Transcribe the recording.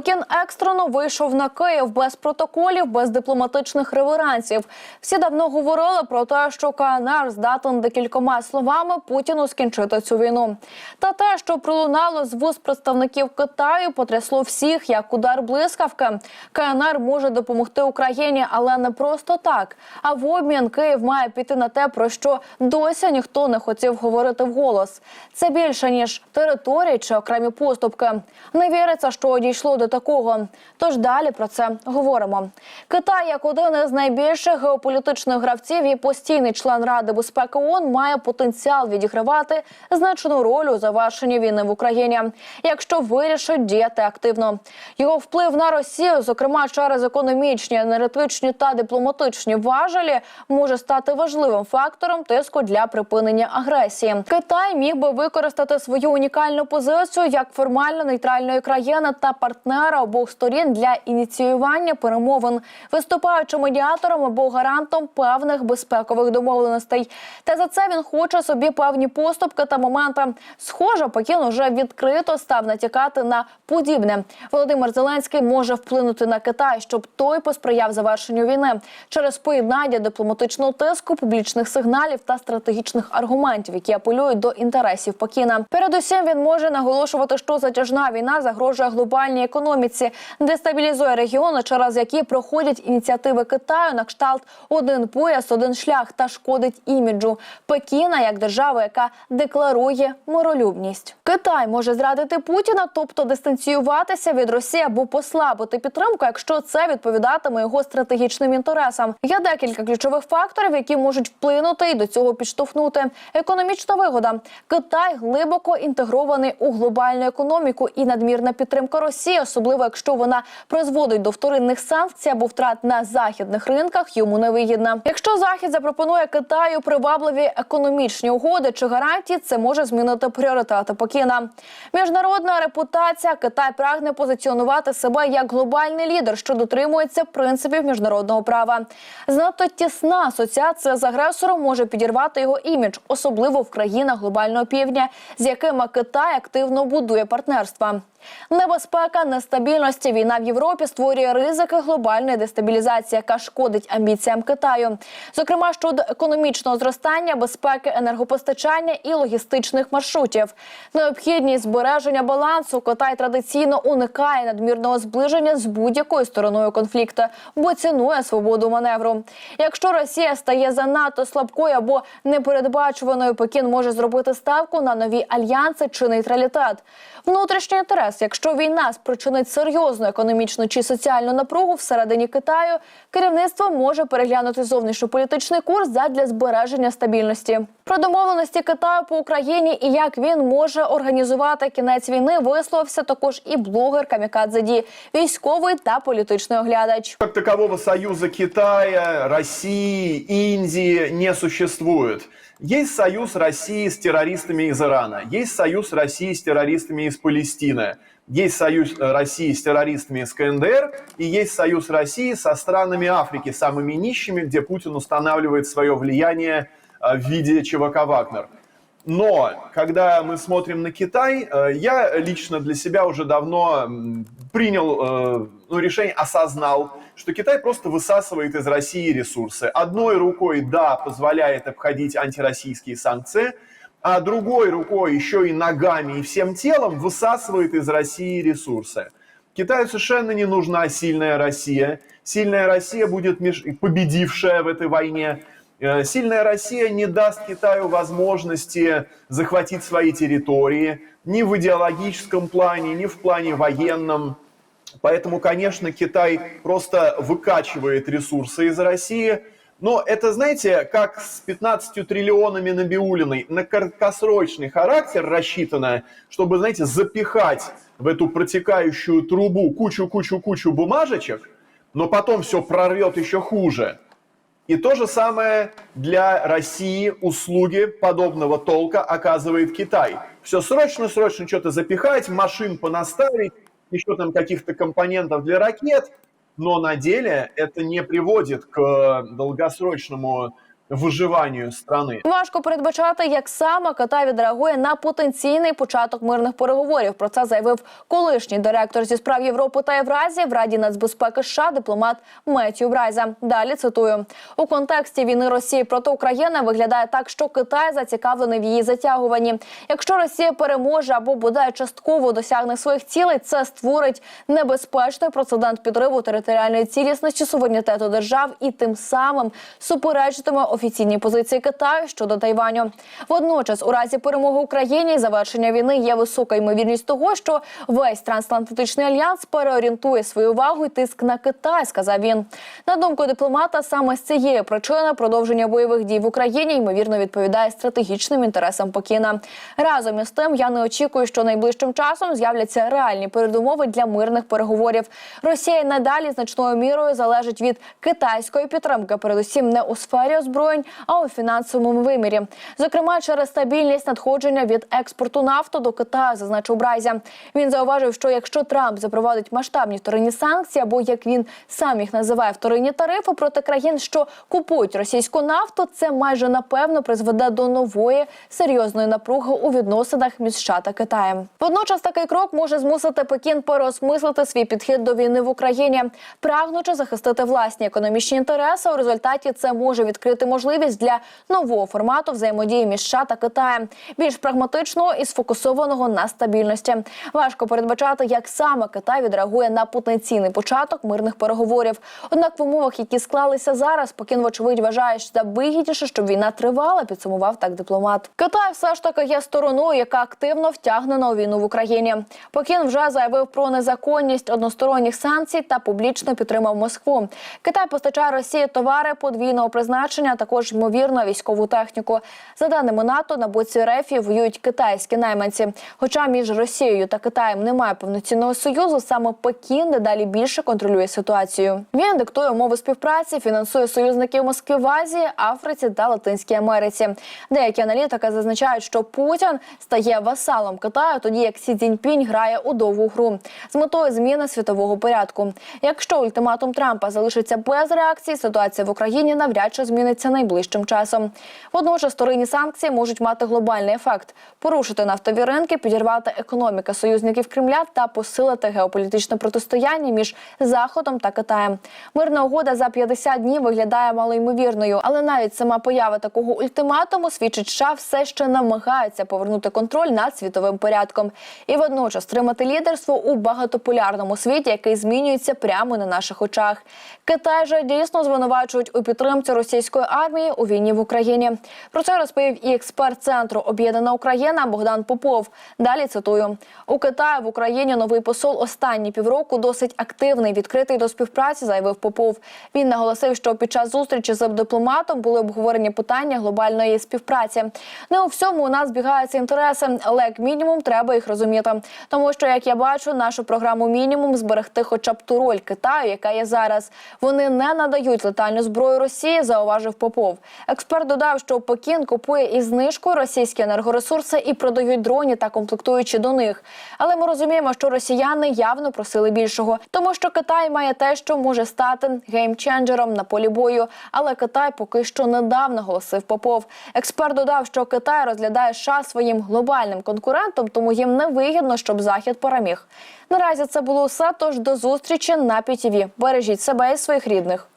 Пекін екстрено вийшов на Київ без протоколів, без дипломатичних реверансів. Всі давно говорили про те, що КНР здатен декількома словами Путіну скінчити цю війну. Та те, що пролунало з вуст представників Китаю, потрясло всіх як удар блискавки. КНР може допомогти Україні, але не просто так. А в обмін Київ має піти на те, про що досі ніхто не хотів говорити вголос. Це більше ніж території чи окремі поступки. Не віриться, що дійшло до такого. Тож далі про це говоримо. Китай, як один із найбільших геополітичних гравців і постійний член Ради безпеки ООН, має потенціал відігравати значну роль у завершенні війни в Україні, якщо вирішить діяти активно. Його вплив на Росію, зокрема через економічні, енергетичні та дипломатичні важелі, може стати важливим фактором тиску для припинення агресії. Китай міг би використати свою унікальну позицію як формально нейтральної країни та партнера обох сторін для ініціювання перемовин, виступаючи медіатором або гарантом певних безпекових домовленостей. Та за це він хоче собі певні поступки та моменти. Схоже, Пекін уже відкрито став натякати на подібне. Володимир Зеленський може вплинути на Китай, щоб той посприяв завершенню війни через поєднання дипломатичного тиску, публічних сигналів та стратегічних аргументів, які апелюють до інтересів Пекіна. Передусім він може наголошувати, що затяжна війна загрожує глобальній економіці, дестабілізує регіони, через які проходять ініціативи Китаю на кшталт один пояс, один шлях та шкодить іміджу Пекіна як держави, яка декларує миролюбність. Китай може зрадити Путіна, тобто дистанціюватися від Росії або послабити підтримку, якщо це відповідатиме його стратегічним інтересам. Є декілька ключових факторів, які можуть вплинути і до цього підштовхнути. Економічна вигода. Китай глибоко інтегрований у глобальну економіку і надмірна підтримка Росії, особливо якщо вона призводить до вторинних санкцій або втрат на західних ринках, йому не вигідна. Якщо захід запропонує Китаю привабливі економічні угоди чи гарантії, це може змінити пріоритети Пекіна. Міжнародна репутація Китай прагне позиціонувати себе як глобальний лідер, що дотримується принципів міжнародного права. Знато тісна асоціація з агресором може підірвати його імідж, особливо в країнах глобального півдня, з якими Китай активно будує партнерства. Небезпека, нестабільності, війна в Європі створює ризики глобальної дестабілізації, яка шкодить амбіціям Китаю, зокрема щодо економічного зростання, безпеки енергопостачання і логістичних маршрутів. Необхідність збереження балансу Китай традиційно уникає надмірного зближення з будь-якою стороною конфлікту, бо цінує свободу маневру. Якщо Росія стає занадто слабкою або непередбачуваною, Пекін може зробити ставку на нові альянси чи нейтралітет. Внутрішній інтерес, якщо війна спричинить серйозну економічну чи соціальну напругу всередині Китаю, керівництво може переглянути зовнішньополітичний курс задля збереження стабільності. Про домовленості Китаю по Україні і як він може організувати кінець війни, висловився також і блогер Камікадзе Ді, військовий та політичний оглядач. Как такового союза Китая, России, Индии не существует. Есть союз России с террористами из Ирана, есть союз России с террористами из Палестины, есть союз э, России с террористами из КНДР и есть союз России со странами Африки, самыми нищими, где Путин устанавливает свое влияние э, в виде ЧВК «Вагнер». Но когда мы смотрим на Китай, э, я лично для себя уже давно принял э, ну, решение, осознал, что Китай просто высасывает из России ресурсы. Одной рукой, да, позволяет обходить антироссийские санкции, а другой рукой, еще и ногами и всем телом высасывает из России ресурсы. Китаю совершенно не нужна сильная Россия. Сильная Россия будет победившая в этой войне. Э, Сильная Россия не даст Китаю возможности захватить свои территории ни в идеологическом плане, ни в плане военном. Поэтому, конечно, Китай просто выкачивает ресурсы из России. Но это, знаете, как с 15 триллионами Набиулиной на краткосрочный характер рассчитано, чтобы, знаете, запихать в эту протекающую трубу кучу-кучу-кучу бумажечек, но потом все прорвет еще хуже. И то же самое для России услуги подобного толка оказывает Китай. Все срочно-срочно что-то запихать, машин понаставить, еще там каких-то компонентов для ракет, но на деле это не приводит к долгосрочному выживанию страны. Важко передбачати, як саме Китай відреагує на потенційний початок мирних переговорів. Про це заявив колишній директор зі справ Європи та Євразії в Раді нацбезпеки США дипломат Меттью Брайза. Далі цитую у контексті війни Росії проти України виглядає так, що Китай зацікавлений в її затягуванні. Якщо Росія переможе або бодай частково досягне своїх цілей, це створить небезпечний прецедент підриву територіальної цілісності суверенітету держав і тим самим суперечитиме офіційній позиції Китаю щодо Тайваню. Водночас, у разі перемоги Україні і завершення війни є висока ймовірність того, що весь трансатлантичний альянс переорієнтує свою увагу і тиск на Китай, сказав він. На думку дипломата, саме з цієї причини продовження бойових дій в Україні ймовірно відповідає стратегічним інтересам Пекіна. Разом із тим, я не очікую, що найближчим часом з'являться реальні передумови для мирних переговорів. Росія надалі значною мірою залежить від китайської підтримки, передусім не у сфері озброєнь, а у фінансовому вимірі. Зокрема, через стабільність надходження від експорту нафту до Китаю, зазначив Брайзя. Він зауважив, що якщо Трамп запровадить масштабні вторинні санкції, або як він сам їх називає вторинні тарифи проти країн, що купують російську нафту, це майже напевно призведе до нової серйозної напруги у відносинах між США та Китаєм. Водночас такий крок може змусити Пекін переосмислити свій підхід до війни в Україні, прагнучи захистити власні економічні інтереси. У результаті це може відкрити можливість для нового формату взаємодії між США та Китаєм, більш прагматичного і сфокусованого на стабільності. Важко передбачати, як саме Китай відреагує на потенційний початок мирних переговорів. Однак в умовах, які склалися зараз, Пекін, вочевидь, вважає, що вигідніше, щоб війна тривала, підсумував так дипломат. Китай все ж таки є стороною, яка активно втягнена у війну в Україні. Пекін вже заявив про незаконність односторонніх санкцій та публічно підтримав Москву. Китай постачає Росії товари подвійного призначення, також ймовірно військову техніку. За даними НАТО, на боці РФ воюють китайські найманці. Хоча між Росією та Китаєм немає повноцінного союзу, саме Пекін дедалі більше контролює ситуацію. Він диктує умови співпраці, фінансує союзників Москви в Азії, Африці та Латинській Америці. Деякі аналітики зазначають, що Путін стає васалом Китаю, тоді як Сі Цзіньпінь грає у довгу гру з метою зміни світового порядку. Якщо ультиматум Трампа залишиться без реакції, ситуація в Україні навряд чи зміниться найближчим часом. Водночас вторинні санкції можуть мати глобальний ефект: порушити нафтові ринки, підірвати економіки союзників Кремля та посилити геополітичне протистояння між Заходом та Китаєм. Мирна угода за 50 днів виглядає малоймовірною, але навіть сама поява такого ультиматуму свідчить, що все ще намагаються повернути контроль над світовим порядком і водночас тримати лідерство у багатополярному світі, який змінюється прямо на наших очах. Китай же дійсно звинувачують у підтримці російської армії у війні в Україні. Про це розповів і експерт центру Об'єднана Україна Богдан Попов. Далі цитую у Китаї в Україні новий посол останні півроку досить активний, відкритий до співпраці, заявив Попов. Він наголосив, що під час зустрічі з дипломатом були обговорені питання глобальної співпраці. Не у всьому у нас збігаються інтереси, але як мінімум треба їх розуміти. Тому що, як я бачу, нашу програму мінімум зберегти хоча б ту роль Китаю, яка є зараз. Вони не надають летальну зброю Росії, зауважив Попов. Експерт додав, що Пекін купує із знижкою російські енергоресурси і продають дроні та комплектуючі до них. Але ми розуміємо, що росіяни явно просили більшого, тому що Китай має те, що може стати геймченджером на полі бою. Але Китай поки що не дав, наголосив Попов. Експерт додав, що Китай розглядає США своїм глобальним конкурентом, тому їм не вигідно, щоб захід переміг. Наразі це було все. Тож до зустрічі на ПІТІВІ. Бережіть себе і своїх рідних.